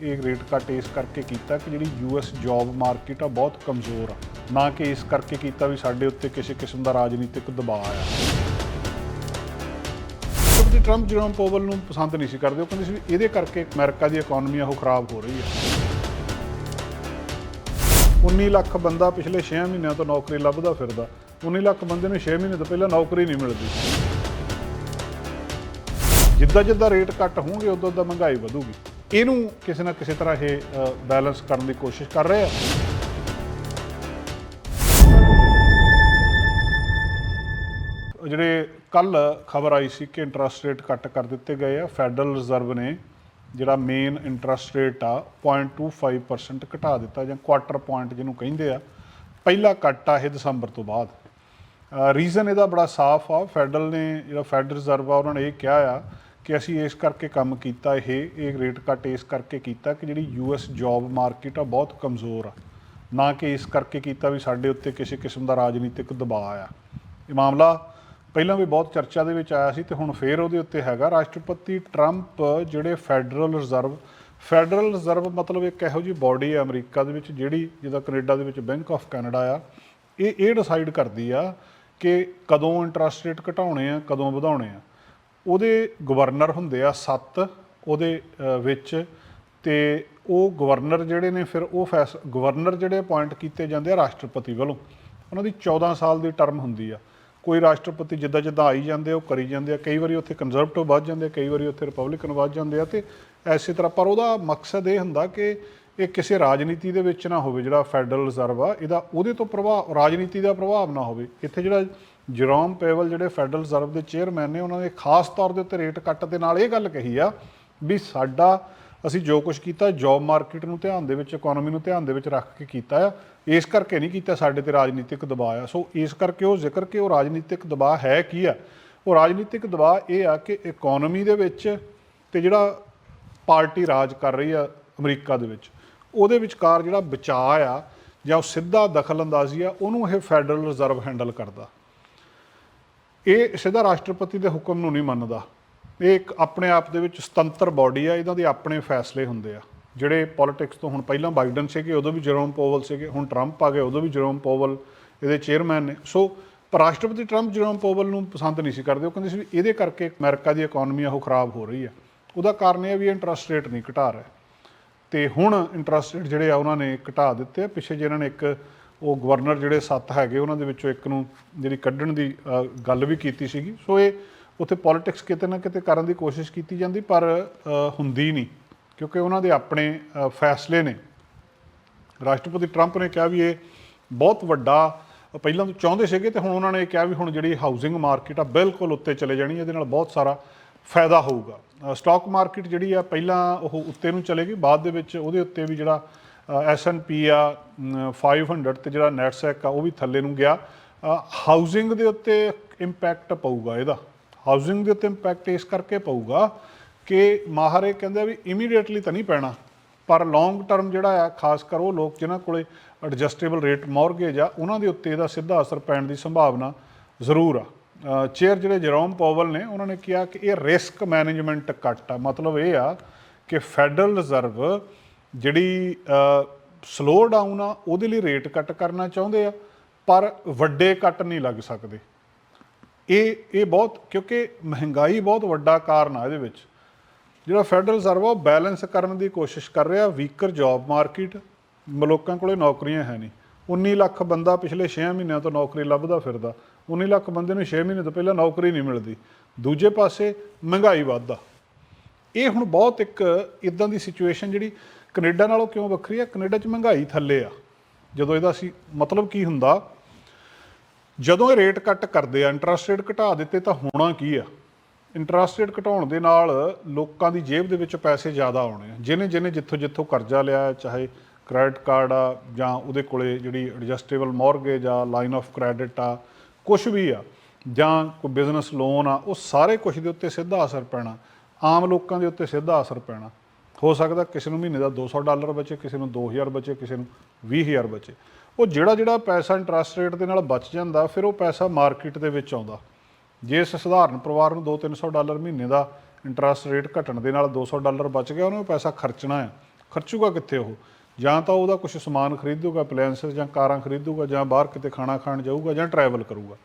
ਇਹ ਰੇਟ ਕੱਟ ਇਸ ਕਰਕੇ ਕੀਤਾ ਕਿ ਜਿਹੜੀ ਯੂਐਸ ਜੌਬ ਮਾਰਕੀਟ ਆ, ਬਹੁਤ ਕਮਜ਼ੋਰ ਆ। ਨਾ ਕਿ ਇਸ ਕਰਕੇ ਕੀਤਾ ਵੀ ਸਾਡੇ ਉੱਤੇ ਕਿਸੇ ਕਿਸਮ ਦਾ ਰਾਜਨੀਤਿਕ ਦਬਾਅ ਆ। ਕਿਉਂਕਿ ਟਰੰਪ ਜਰੋਮ ਪੋਵਲ ਨੂੰ ਪਸੰਦ ਨਹੀਂ ਸੀ ਕਰਦੇ, ਉਹ ਕਹਿੰਦੇ ਸੀ ਵੀ ਇਹਦੇ ਕਰਕੇ ਅਮਰੀਕਾ ਦੀ ਇਕਨੋਮੀ ਆ, ਉਹ ਖਰਾਬ ਹੋ ਰਹੀ ਆ। 19 ਲੱਖ ਬੰਦਾ ਪਿਛਲੇ 6 ਮਹੀਨਿਆਂ ਤੋਂ ਨੌਕਰੀ ਲੱਭਦਾ ਫਿਰਦਾ। 19 ਲੱਖ ਬੰਦੇ ਨੂੰ 6 ਮਹੀਨੇ ਤੋਂ ਪਹਿਲਾਂ ਨੌਕਰੀ ਨਹੀਂ ਮਿਲਦੀ। ਜਿੱਦਾਂ ਜਿੱਦਾਂ ਰੇਟ ਘੱਟ ਹੋਣਗੇ ਉਦੋਂ ਉਦੋਂ ਮਹਿੰਗਾਈ ਵਧੂਗੀ। ਇਹਨੂੰ ਕਿਸੇ ਨਾ ਕਿਸੇ ਤਰ੍ਹਾਂ ਇਹ ਬੈਲੈਂਸ ਕਰਨ ਦੀ ਕੋਸ਼ਿਸ਼ ਕਰ ਰਹੇ ਆ। ਜਿਹੜੇ ਕੱਲ ਖਬਰ ਆਈ ਸੀ ਕਿ ਇੰਟਰਸਟ ਰੇਟ ਕੱਟ ਕਰ ਦਿੱਤੇ ਗਏ ਆ ਫੈਡਰਲ ਰਿਜ਼ਰਵ ਨੇ ਜਿਹੜਾ ਮੇਨ ਇੰਟਰਸਟ ਰੇਟ ਆ 0.25% ਘਟਾ ਦਿੱਤਾ ਜਾਂ ਕੁਆਟਰ ਪੁਆਇੰਟ ਜਿਹਨੂੰ ਕਹਿੰਦੇ ਆ, ਪਹਿਲਾ ਕੱਟ ਆ ਇਹ ਦਸੰਬਰ ਤੋਂ ਬਾਅਦ। ਰੀਜ਼ਨ ਇਹਦਾ ਬੜਾ ਸਾਫ਼ ਆ ਫੈਡਰਲ ਨੇ ਜਿਹੜਾ ਫੈਡਰਲ ਰਿਜ਼ਰਵ ਆ, ਉਹਨਾਂ ਨੇ ਇਹ ਕਿਹਾ ਆ ਕਿ ਅਸੀਂ ਇਸ ਕਰਕੇ ਕੰਮ ਕੀਤਾ, ਇਹ ਇਹ ਰੇਟ ਕੱਟ ਇਸ ਕਰਕੇ ਕੀਤਾ ਕਿ ਜਿਹੜੀ ਯੂਐਸ ਜੌਬ ਮਾਰਕੀਟ ਆ ਬਹੁਤ ਕਮਜ਼ੋਰ ਆ। ਨਾ ਕਿ ਇਸ ਕਰਕੇ ਕੀਤਾ ਵੀ ਸਾਡੇ ਉੱਤੇ ਕਿਸੇ ਕਿਸਮ ਦਾ ਰਾਜਨੀਤਿਕ ਦਬਾਅ ਆ ਇਹ ਮਾਮਲਾ ਪਹਿਲਾਂ ਵੀ ਬਹੁਤ ਚਰਚਾ ਦੇ ਵਿੱਚ ਆਇਆ ਸੀ ਤੇ ਹੁਣ ਫੇਰ ਉਹਦੇ ਉੱਤੇ ਹੈਗਾ। ਰਾਸ਼ਟਰਪਤੀ ਟਰੰਪ ਜਿਹੜੇ ਫੈਡਰਲ ਰਿਜ਼ਰਵ ਫੈਡਰਲ ਰਿਜ਼ਰਵ ਮਤਲਬ ਇੱਕ ਇਹੋ ਜਿਹੀ ਬਾਡੀ ਆ ਅਮਰੀਕਾ ਦੇ ਵਿੱਚ ਜਿਹੜੀ ਜਿਹਦਾ ਕੈਨੇਡਾ ਦੇ ਵਿੱਚ ਬੈਂਕ ਆਫ ਕੈਨੇਡਾ ਆ, ਇਹ ਇਹ ਡਿਸਾਈਡ ਕਰਦੀ ਆ ਕਿ ਕਦੋਂ ਇੰਟਰਸਟ ਰੇਟ ਘਟਾਉਣੇ ਆ, ਕਦੋਂ ਵਧਾਉਣੇ ਆ। ਉਹਦੇ ਗਵਰਨਰ ਹੁੰਦੇ ਆ 7 ਉਹਦੇ ਵਿੱਚ ਤੇ ਉਹ ਗਵਰਨਰ ਜਿਹੜੇ ਨੇ ਫਿਰ ਉਹ ਫੈਸ, ਗਵਰਨਰ ਜਿਹੜੇ ਅਪਾਇੰਟ ਕੀਤੇ ਜਾਂਦੇ ਆ ਰਾਸ਼ਟਰਪਤੀ ਵੱਲੋਂ, ਉਹਨਾਂ ਦੀ 14 ਸਾਲ ਦੀ ਟਰਮ ਹੁੰਦੀ ਆ। ਕੋਈ ਰਾਸ਼ਟਰਪਤੀ ਜਿੱਦਾਂ ਜਿੱਦਾਂ ਆਈ ਜਾਂਦੇ ਉਹ ਕਰੀ ਜਾਂਦੇ ਆ। ਕਈ ਵਾਰੀ ਉੱਥੇ ਕੰਜ਼ਰਵੇਟਿਵ ਵੱਧ ਜਾਂਦੇ ਆ, ਕਈ ਵਾਰੀ ਉੱਥੇ ਰਿਪਬਲਿਕਨ ਵੱਧ ਜਾਂਦੇ ਆ ਤੇ ਐਸੇ ਤਰ੍ਹਾਂ, ਪਰ ਉਹਦਾ ਮਕਸਦ ਇਹ ਹੁੰਦਾ ਕਿ ਇਹ ਕਿਸੇ ਰਾਜਨੀਤੀ ਦੇ ਵਿੱਚ ਨਾ ਹੋਵੇ, ਜਿਹੜਾ ਫੈਡਰਲ ਰਿਜ਼ਰਵ ਆ, ਇਹਦਾ ਉਹਦੇ ਤੋਂ ਪ੍ਰਭਾਵ, ਰਾਜਨੀਤੀ ਦਾ ਪ੍ਰਭਾਵ ਨਾ ਹੋਵੇ। ਇੱਥੇ ਜਿਹੜਾ ਜਰੋਮ ਪੇਵਲ ਜਿਹੜੇ ਫੈਡਰਲ ਰਿਜ਼ਰਵ ਦੇ ਚੇਅਰਮੈਨ ਨੇ, ਉਹਨਾਂ ਨੇ ਖਾਸ ਤੌਰ ਦੇ ਉੱਤੇ ਰੇਟ ਕੱਟ ਦੇ ਨਾਲ ਇਹ ਗੱਲ ਕਹੀ ਆ ਵੀ ਸਾਡਾ ਅਸੀਂ ਜੋ ਕੁਝ ਕੀਤਾ ਜੌਬ ਮਾਰਕੀਟ ਨੂੰ ਧਿਆਨ ਦੇ ਵਿੱਚ ਇਕਨੋਮੀ ਨੂੰ ਧਿਆਨ ਦੇ ਵਿੱਚ ਰੱਖ ਕੇ ਕੀਤਾ ਆ। ਇਸ ਕਰਕੇ ਨਹੀਂ ਕੀਤਾ ਸਾਡੇ ਤੇ ਰਾਜਨੀਤਿਕ ਦਬਾਅ ਆ। ਸੋ ਇਸ ਕਰਕੇ ਉਹ ਜ਼ਿਕਰ ਕਿ ਉਹ ਰਾਜਨੀਤਿਕ ਦਬਾਅ ਹੈ ਕੀ ਆ? ਉਹ ਰਾਜਨੀਤਿਕ ਦਬਾਅ ਇਹ ਆ ਕਿ ਇਕਨੋਮੀ ਦੇ ਵਿੱਚ ਤੇ ਜਿਹੜਾ ਪਾਰਟੀ ਰਾਜ ਕਰ ਰਹੀ ਆ ਅਮਰੀਕਾ ਦੇ ਵਿੱਚ, ਉਹਦੇ ਵਿਚਕਾਰ ਜਿਹੜਾ ਬਚਾਅ ਆ ਜਾਂ ਉਹ ਸਿੱਧਾ ਦਖਲਅੰਦਾਜ਼ੀ ਆ, ਉਹਨੂੰ ਇਹ ਫੈਡਰਲ ਰਿਜ਼ਰਵ ਹੈਂਡਲ ਕਰਦਾ। ਇਹ ਸਿੱਧਾ ਰਾਸ਼ਟਰਪਤੀ ਦੇ ਹੁਕਮ ਨੂੰ ਨਹੀਂ ਮੰਨਦਾ। ਇਹ ਇੱਕ ਆਪਣੇ ਆਪ ਦੇ ਵਿੱਚ ਸੁਤੰਤਰ ਬਾਡੀ ਆ ਇਹਨਾਂ ਦੇ ਆਪਣੇ ਫੈਸਲੇ ਹੁੰਦੇ ਆ। ਜਿਹੜੇ ਪੋਲਿਟਿਕਸ ਤੋਂ ਹੁਣ ਪਹਿਲਾਂ ਬਾਈਡਨ ਸੀਗੇ, ਉਦੋਂ ਵੀ ਜਰੋਮ ਪੋਵਲ ਸੀਗੇ, ਹੁਣ ਟਰੰਪ ਆ ਗਏ, ਉਦੋਂ ਵੀ ਜਰੋਮ ਪੋਵਲ ਇਹਦੇ ਚੇਅਰਮੈਨ ਨੇ। ਸੋ ਪਰ ਰਾਸ਼ਟਰਪਤੀ ਟਰੰਪ ਜਰੋਮ ਪੋਵਲ ਨੂੰ ਪਸੰਦ ਨਹੀਂ ਸੀ ਕਰਦੇ। ਉਹ ਕਹਿੰਦੇ ਸੀ ਵੀ ਇਹਦੇ ਕਰਕੇ ਅਮਰੀਕਾ ਦੀ ਇਕਨੋਮੀ ਆ, ਉਹ ਖਰਾਬ ਹੋ ਰਹੀ ਆ। ਉਹਦਾ ਕਾਰਨ ਇਹ ਵੀ ਇੰਟਰਸਟ ਰੇਟ ਨਹੀਂ ਘਟਾ ਰਿਹਾ। ਤੇ ਹੁਣ ਇੰਟਰਸਟ ਰੇਟ ਜਿਹੜੇ ਆ, ਉਹਨਾਂ ਨੇ ਘਟਾ ਦਿੱਤੇ ਆ। ਪਿੱਛੇ ਜਿਹਨਾਂ ਨੇ ਇੱਕ ਉਹ ਗਵਰਨਰ ਜਿਹੜੇ ਸੱਤ ਹੈਗੇ, ਉਹਨਾਂ ਦੇ ਵਿੱਚੋਂ ਇੱਕ ਨੂੰ ਜਿਹੜੀ ਕੱਢਣ ਦੀ ਗੱਲ ਵੀ ਕੀਤੀ ਸੀਗੀ। ਸੋ ਇਹ ਉੱਥੇ ਪੋਲਿਟਿਕਸ ਕਿਤੇ ਨਾ ਕਿਤੇ ਕਰਨ ਦੀ ਕੋਸ਼ਿਸ਼ ਕੀਤੀ ਜਾਂਦੀ, ਪਰ ਹੁੰਦੀ ਨਹੀਂ। ਕਿਉਂਕਿ ਉਹਨਾਂ ਦੇ ਆਪਣੇ ਫੈਸਲੇ ਨੇ। ਰਾਸ਼ਟਰਪਤੀ ਟਰੰਪ ਨੇ ਕਿਹਾ ਵੀ ਇਹ ਬਹੁਤ ਵੱਡਾ, ਪਹਿਲਾਂ ਤੋਂ ਚਾਹੁੰਦੇ ਸੀਗੇ ਤੇ ਹੁਣ ਉਹਨਾਂ ਨੇ ਕਿਹਾ ਵੀ ਹੁਣ ਜਿਹੜੀ ਹਾਊਸਿੰਗ ਮਾਰਕੀਟ ਆ, ਬਿਲਕੁਲ ਉੱਤੇ ਚਲੇ ਜਾਣੀ, ਇਹਦੇ ਨਾਲ ਬਹੁਤ ਸਾਰਾ ਫਾਇਦਾ ਹੋਊਗਾ। ਸਟਾਕ ਮਾਰਕੀਟ ਜਿਹੜੀ ਆ, ਪਹਿਲਾਂ ਉਹ ਉੱਤੇ ਨੂੰ ਚਲੇਗੀ, ਬਾਅਦ ਦੇ ਵਿੱਚ ਉਹਦੇ ਉੱਤੇ ਵੀ ਜਿਹੜਾ ਐਸਐਨਪੀ ਆ ਅਮ, 500 ਤੇ ਜਿਹੜਾ ਨੈਟਸੈਕ ਆ ਉਹ ਵੀ ਥੱਲੇ ਨੂੰ ਗਿਆ। ਹਾਊਸਿੰਗ ਦੇ ਉੱਤੇ ਇੰਪੈਕਟ ਪਊਗਾ ਇਹਦਾ। ਹਾਊਸਿੰਗ ਦੇ ਉੱਤੇ ਇੰਪੈਕਟ ਇਸ ਕਰਕੇ ਪਊਗਾ ਕਿ ਮਾਹਰ ਇਹ ਕਹਿੰਦੇ ਵੀ ਇਮੀਡੀਏਟਲੀ ਤਾਂ ਨਹੀਂ ਪੈਣਾ ਪਰ ਲੌਂਗ ਟਰਮ ਜਿਹੜਾ ਆ ਖਾਸ ਕਰ ਉਹ ਲੋਕ ਜਿਨ੍ਹਾਂ ਕੋਲੇ ਐਡਜਸਟੇਬਲ ਰੇਟ ਮੌਰਗੇਜ ਆ ਉਹਨਾਂ ਦੇ ਉੱਤੇ ਇਹਦਾ ਸਿੱਧਾ ਅਸਰ ਪੈਣ ਦੀ ਸੰਭਾਵਨਾ ਜ਼ਰੂਰ ਆ। ਚੇਅਰ ਜਿਹੜੇ ਜਰੋਮ ਪੋਵਲ ਨੇ ਉਹਨਾਂ ਨੇ ਕਿਹਾ ਕਿ ਇਹ ਰਿਸਕ ਮੈਨੇਜਮੈਂਟ ਘੱਟ ਆ। ਮਤਲਬ ਇਹ ਆ ਕਿ ਫੈਡਰਲ ਰਿਜ਼ਰਵ ਜਿਹੜੀ ਸਲੋ ਡਾਊਨ ਆ, ਉਹਦੇ ਲਈ ਰੇਟ ਕੱਟ ਕਰਨਾ ਚਾਹੁੰਦੇ ਆ, ਪਰ ਵੱਡੇ ਕੱਟ ਨਹੀਂ ਲੱਗ ਸਕਦੇ। ਇਹ ਇਹ ਬਹੁਤ, ਕਿਉਂਕਿ ਮਹਿੰਗਾਈ ਬਹੁਤ ਵੱਡਾ ਕਾਰਨ ਆ ਇਹਦੇ ਵਿੱਚ। ਜਿਹੜਾ ਫੈਡਰਲ ਰਿਜ਼ਰਵ ਆ, ਉਹ ਬੈਲੈਂਸ ਕਰਨ ਦੀ ਕੋਸ਼ਿਸ਼ ਕਰ ਰਿਹਾ ਵੀਕਰ ਜੌਬ ਮਾਰਕੀਟ ਲੋਕਾਂ ਕੋਲੇ ਨੌਕਰੀਆਂ ਹੈ ਨਹੀਂ। 19 ਲੱਖ ਬੰਦਾ ਪਿਛਲੇ 6 ਮਹੀਨਿਆਂ ਤੋਂ ਨੌਕਰੀ ਲੱਭਦਾ ਫਿਰਦਾ। 19 ਲੱਖ ਬੰਦੇ ਨੂੰ 6 ਮਹੀਨੇ ਤੋਂ ਪਹਿਲਾਂ ਨੌਕਰੀ ਨਹੀਂ ਮਿਲਦੀ। ਦੂਜੇ ਪਾਸੇ ਮਹਿੰਗਾਈ ਵੱਧਦਾ। ਇਹ ਹੁਣ ਬਹੁਤ ਇੱਕ ਇਦਾਂ ਦੀ ਸਿਚੁਏਸ਼ਨ ਜਿਹੜੀ ਕੈਨੇਡਾ ਨਾਲੋਂ ਕਿਉਂ ਵੱਖਰੀ ਆ ਕੈਨੇਡਾ 'ਚ ਮਹਿੰਗਾਈ ਥੱਲੇ ਆ। ਜਦੋਂ ਇਹਦਾ ਅਸੀਂ ਮਤਲਬ ਕੀ ਹੁੰਦਾ? ਜਦੋਂ ਇਹ ਰੇਟ ਕੱਟ ਕਰਦੇ ਆ ਇੰਟਰਸਟ ਰੇਟ ਘਟਾ ਦਿੱਤੇ ਤਾਂ ਹੋਣਾ ਕੀ ਆ? ਇੰਟਰਸਟ ਰੇਟ ਘਟਾਉਣ ਦੇ ਨਾਲ ਲੋਕਾਂ ਦੀ ਜੇਬ ਦੇ ਵਿੱਚ ਪੈਸੇ ਜ਼ਿਆਦਾ ਆਉਣੇ ਆ। ਜਿਹਨੇ ਜਿਹਨੇ ਜਿੱਥੋਂ ਜਿੱਥੋਂ ਕਰਜ਼ਾ ਲਿਆ, ਚਾਹੇ ਕ੍ਰੈਡਿਟ ਕਾਰਡ ਆ ਜਾਂ ਉਹਦੇ ਕੋਲੇ ਜਿਹੜੀ ਐਡਜਸਟੇਬਲ ਮੌਰਗੇਜ ਆ ਲਾਈਨ ਆਫ ਕ੍ਰੈਡਿਟ ਆ ਕੁਝ ਵੀ ਆ, ਜਾਂ ਕੋਈ ਬਿਜ਼ਨਸ ਲੋਨ ਆ, ਉਹ ਸਾਰੇ ਕੁਝ ਦੇ ਉੱਤੇ ਸਿੱਧਾ ਅਸਰ ਪੈਣਾ। ਆਮ ਲੋਕਾਂ ਦੇ ਉੱਤੇ ਸਿੱਧਾ ਅਸਰ ਪੈਣਾ। ਹੋ ਸਕਦਾ ਕਿਸੇ ਨੂੰ ਮਹੀਨੇ ਦਾ 200 ਡਾਲਰ ਬਚੇ, ਕਿਸੇ ਨੂੰ 2000 ਬਚੇ, ਕਿਸੇ ਨੂੰ 20000 ਬਚੇ। ਉਹ ਜਿਹੜਾ ਜਿਹੜਾ ਪੈਸਾ ਇੰਟਰਸਟ ਰੇਟ ਦੇ ਨਾਲ ਬਚ ਜਾਂਦਾ, ਫਿਰ ਉਹ ਪੈਸਾ ਮਾਰਕੀਟ ਦੇ ਵਿੱਚ ਆਉਂਦਾ। ਜੇ ਇਸ ਸਧਾਰਨ ਪਰਿਵਾਰ ਨੂੰ 2-300 ਡਾਲਰ ਮਹੀਨੇ ਦਾ ਇੰਟਰਸਟ ਰੇਟ ਘਟਣ ਦੇ ਨਾਲ 200 ਡਾਲਰ ਬਚ ਗਿਆ, ਉਹਨੂੰ ਪੈਸਾ ਖਰਚਣਾ ਹੈ। ਖਰਚੂਗਾ ਕਿੱਥੇ ਉਹ? ਜਾਂ ਤਾਂ ਉਹਦਾ ਕੁਝ ਸਮਾਨ ਖਰੀਦੂਗਾ ਅਪਲਾਇੰਸਸ ਜਾਂ ਕਾਰਾਂ ਖਰੀਦੂਗਾ, ਜਾਂ ਬਾਹਰ ਕਿਤੇ ਖਾਣਾ ਖਾਣ ਜਾਊਗਾ, ਜਾਂ ਟਰੈਵਲ ਕਰੂਗਾ।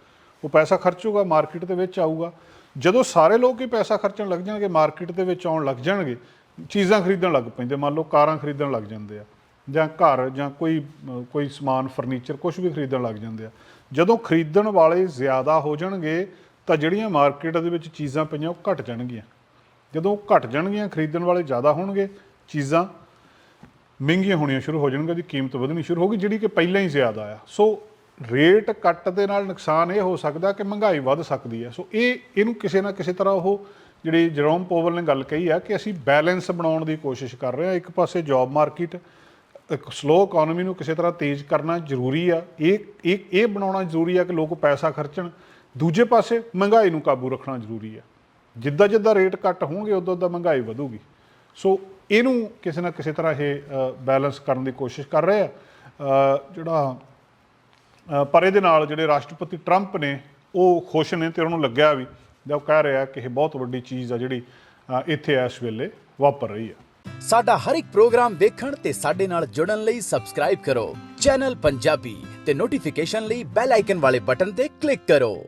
ਉਹ ਪੈਸਾ ਖਰਚੂਗਾ ਮਾਰਕੀਟ ਦੇ ਵਿੱਚ ਆਊਗਾ। ਜਦੋਂ ਸਾਰੇ ਲੋਕ ਹੀ ਪੈਸਾ ਖਰਚਣ ਲੱਗ ਜਾਣਗੇ ਮਾਰਕੀਟ ਦੇ ਵਿੱਚ ਆਉਣ ਲੱਗ ਜਾਣਗੇ ਚੀਜ਼ਾਂ ਖਰੀਦਣ ਲੱਗ ਪੈਂਦੇ, ਮੰਨ ਲਓ ਕਾਰਾਂ ਖਰੀਦਣ ਲੱਗ ਜਾਂਦੇ ਆ, ਜਾਂ ਘਰ, ਜਾਂ ਕੋਈ ਕੋਈ ਸਮਾਨ, ਫਰਨੀਚਰ ਕੁਝ ਵੀ ਖਰੀਦਣ ਲੱਗ ਜਾਂਦੇ ਆ। ਜਦੋਂ ਖਰੀਦਣ ਵਾਲੇ ਜ਼ਿਆਦਾ ਹੋ ਜਾਣਗੇ, ਤਾਂ ਜਿਹੜੀਆਂ ਮਾਰਕੀਟ ਦੇ ਵਿੱਚ ਚੀਜ਼ਾਂ ਪਈਆਂ ਉਹ ਘਟ ਜਾਣਗੀਆਂ। ਜਦੋਂ ਉਹ ਘਟ ਜਾਣਗੀਆਂ, ਖਰੀਦਣ ਵਾਲੇ ਜ਼ਿਆਦਾ ਹੋਣਗੇ, ਚੀਜ਼ਾਂ ਮਹਿੰਗੀਆਂ ਹੋਣੀਆਂ ਸ਼ੁਰੂ ਹੋ ਜਾਣਗੀਆਂ ਦੀ ਕੀਮਤ ਵਧਣੀ ਸ਼ੁਰੂ ਹੋਗੀ ਜਿਹੜੀ ਕਿ ਪਹਿਲਾਂ ਹੀ ਜ਼ਿਆਦਾ ਆ। ਸੋ ਰੇਟ ਕੱਟ ਦੇ ਨਾਲ ਨੁਕਸਾਨ ਇਹ ਹੋ ਸਕਦਾ ਕਿ ਮਹਿੰਗਾਈ ਵੱਧ ਸਕਦੀ ਹੈ ਸੋ ਇਹ, ਇਹਨੂੰ ਕਿਸੇ ਨਾ ਕਿਸੇ ਤਰ੍ਹਾਂ ਉਹ ਜਿਹੜੀ ਜਰੋਮ ਪੋਵਲ ਨੇ ਗੱਲ ਕਹੀ ਆ ਕਿ ਅਸੀਂ ਬੈਲੈਂਸ ਬਣਾਉਣ ਦੀ ਕੋਸ਼ਿਸ਼ ਕਰ ਰਹੇ ਹਾਂ। ਇੱਕ ਪਾਸੇ ਜੌਬ ਮਾਰਕੀਟ ਇੱਕ ਸਲੋ ਇਕਨੋਮੀ ਨੂੰ ਕਿਸੇ ਤਰ੍ਹਾਂ ਤੇਜ਼ ਕਰਨਾ ਜ਼ਰੂਰੀ ਆ। ਇਹ ਇਹ ਇਹ ਬਣਾਉਣਾ ਜ਼ਰੂਰੀ ਆ ਕਿ ਲੋਕ ਪੈਸਾ ਖਰਚਣ। ਦੂਜੇ ਪਾਸੇ ਮਹਿੰਗਾਈ ਨੂੰ ਕਾਬੂ ਰੱਖਣਾ ਜ਼ਰੂਰੀ ਆ। ਜਿੱਦਾਂ ਜਿੱਦਾਂ ਰੇਟ ਘੱਟ ਹੋਣਗੇ ਉਦੋਂ ਉਦੋਂ ਮਹਿੰਗਾਈ ਵਧੂਗੀ। ਸੋ ਇਹਨੂੰ ਕਿਸੇ ਨਾ ਕਿਸੇ ਤਰ੍ਹਾਂ ਇਹ ਬੈਲੈਂਸ ਕਰਨ ਦੀ ਕੋਸ਼ਿਸ਼ ਕਰ ਰਹੇ ਆ। ਜਿਹੜਾ ਅ, ਪਰ ਇਹਦੇ ਨਾਲ ਜਿਹੜੇ ਰਾਸ਼ਟਰਪਤੀ ਟਰੰਪ ਨੇ ਉਹ ਖੁਸ਼ ਨੇ ਤੇ ਉਹਨੂੰ ਲੱਗਿਆ ਵੀ ਜਾਂ ਉਹ ਕਹਿ ਰਿਹਾ ਕਿ ਇਹ ਬਹੁਤ ਵੱਡੀ ਚੀਜ਼ ਆ ਜਿਹੜੀ ਇੱਥੇ ਇਸ ਵੇਲੇ ਵਾਪਰ ਰਹੀ ਹੈ। ਸਾਡਾ ਹਰ ਇੱਕ ਪ੍ਰੋਗਰਾਮ ਦੇਖਣ ਤੇ ਸਾਡੇ ਨਾਲ ਜੁੜਨ ਲਈ ਸਬਸਕ੍ਰਾਈਬ ਕਰੋ। ਚੈਨਲ ਪੰਜਾਬੀ ਤੇ ਨੋਟੀਫਿਕੇਸ਼ਨ ਲਈ ਬੈਲ ਆਈਕਨ ਵਾਲੇ ਬਟਨ ਤੇ ਕਲਿੱਕ ਕਰੋ।